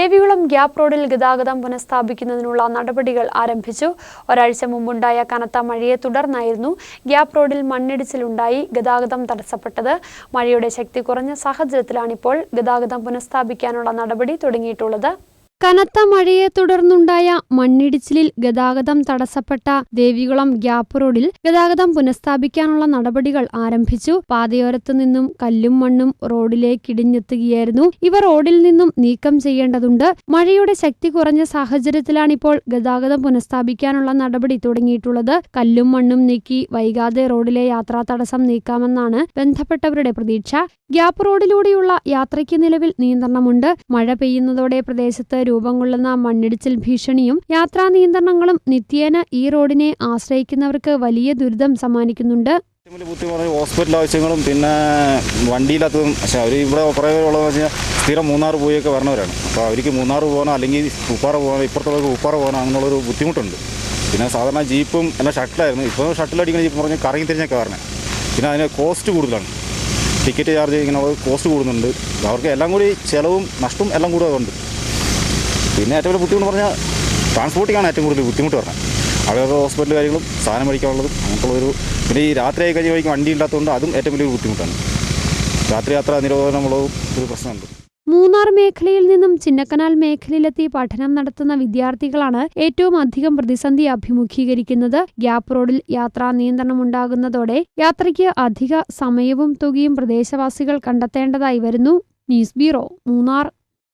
Devikulam gap റോഡിൽ ഗതാഗതം പുനഃസ്ഥാപിക്കുന്നതിനുള്ള നടപടികൾ ആരംഭിച്ചു. ഒരാഴ്ച മുമ്പുണ്ടായ കനത്ത മഴയെ തുടർന്നായിരുന്നു ഗ്യാപ് റോഡിൽ മണ്ണിടിച്ചിലുണ്ടായി ഗതാഗതം തടസ്സപ്പെട്ടത്. മഴയുടെ ശക്തി കുറഞ്ഞ സാഹചര്യത്തിലാണിപ്പോൾ ഗതാഗതം പുനഃസ്ഥാപിക്കാനുള്ള നടപടി തുടങ്ങിയിട്ടുള്ളത്. കനത്ത മഴയെ തുടർന്നുണ്ടായ മണ്ണിടിച്ചിലിൽ ഗതാഗതം തടസ്സപ്പെട്ട ദേവികുളം ഗ്യാപ്പ് റോഡിൽ ഗതാഗതം പുനഃസ്ഥാപിക്കാനുള്ള നടപടികൾ ആരംഭിച്ചു. പാതയോരത്തു നിന്നും കല്ലും മണ്ണും റോഡിലേക്ക് റോഡിലേക്കിടിഞ്ഞെത്തുകയായിരുന്നു ഇവ റോഡിൽ നിന്നും നീക്കം ചെയ്യേണ്ടതുണ്ട്. മഴയുടെ ശക്തി കുറഞ്ഞ സാഹചര്യത്തിലാണിപ്പോൾ ഗതാഗതം പുനഃസ്ഥാപിക്കാനുള്ള നടപടി തുടങ്ങിയിട്ടുള്ളത്. കല്ലും മണ്ണും നീക്കി വൈകാതെ റോഡിലെ യാത്രാ തടസ്സം നീക്കാമെന്നാണ് ബന്ധപ്പെട്ടവരുടെ പ്രതീക്ഷ. ഗ്യാപ്പ് റോഡിലൂടെയുള്ള യാത്രയ്ക്ക് നിലവിൽ നിയന്ത്രണമുണ്ട്. മഴ പെയ്യുന്നതോടെ പ്രദേശത്ത് രൂപം കൊള്ളുന്ന മണ്ണിടിച്ചിൽ ഭീഷണിയും യാത്രാ നിയന്ത്രണങ്ങളും നിത്യേന ഈ റോഡിനെ ആശ്രയിക്കുന്നവർക്ക് വലിയ ദുരിതം സമ്മാനിക്കുന്നുണ്ട്. ഹോസ്പിറ്റൽ ആവശ്യങ്ങളും പിന്നെ വണ്ടിയില്ലാത്തതും പക്ഷേ അവർ ഇവിടെ കുറേ പേരുള്ളതെന്ന് വെച്ചാൽ സ്ഥിരം മൂന്നാർ പോയൊക്കെ വരണവരാണ്. അപ്പോൾ അവർക്ക് മൂന്നാർ പോകാനോ അല്ലെങ്കിൽ ഉപ്പാറ പോകാനോ ഇപ്പുറത്തുള്ളവർക്ക് ഉപ്പാറ പോകാനോ അങ്ങനെയുള്ളൊരു ബുദ്ധിമുട്ടുണ്ട്. പിന്നെ സാധാരണ ജീപ്പും എല്ലാം ഷട്ടിലായിരുന്നു. ഇപ്പോൾ ഷട്ടിലടിക്കുന്ന ജീപ്പ് പറഞ്ഞാൽ കറങ്ങി തിരിഞ്ഞൊക്കെ വരണേ പിന്നെ അതിന് കോസ്റ്റ് കൂടുതലാണ്. ടിക്കറ്റ് ചാർജ് ഇങ്ങനെ കോസ്റ്റ് കൂടുന്നുണ്ട്. അവർക്ക് എല്ലാം കൂടി ചിലവും നഷ്ടവും എല്ലാം കൂടെ ഉണ്ട് പിന്നെ ഏറ്റവും വലിയ ബുദ്ധിമുട്ട് പറഞ്ഞാൽ ട്രാൻസ്പോർട്ടിങ്ങാണ് ഏറ്റവും കൂടുതൽ ബുദ്ധിമുട്ട് പറഞ്ഞത്. അവിടെ ഹോസ്പിറ്റൽ കാര്യങ്ങളും സാധനം മേടിക്കാനുള്ളതും അങ്ങനെയുള്ളൊരു പിന്നെ ഈ രാത്രി ആയി കഴിക്കും വണ്ടി ഇല്ലാത്തതുകൊണ്ട് അതും ഏറ്റവും വലിയൊരു ബുദ്ധിമുട്ടാണ്. രാത്രി യാത്ര നിരോധനമുള്ളതും ഒരു പ്രശ്നമുണ്ട്. മൂന്നാർ മേഖലയിൽ നിന്നും ചിന്നക്കനാൽ മേഖലയിലെത്തി പഠനം നടത്തുന്ന വിദ്യാർത്ഥികളാണ് ഏറ്റവും അധികം പ്രതിസന്ധി അഭിമുഖീകരിക്കുന്നത്. ഗ്യാപ്പ് റോഡിൽ യാത്രാ നിയന്ത്രണം ഉണ്ടാകുന്നതോടെ യാത്രയ്ക്ക് അധിക സമയവും തുകയും പ്രദേശവാസികൾ കണ്ടെത്തേണ്ടതായി വരുന്നു. News bureau Munnar.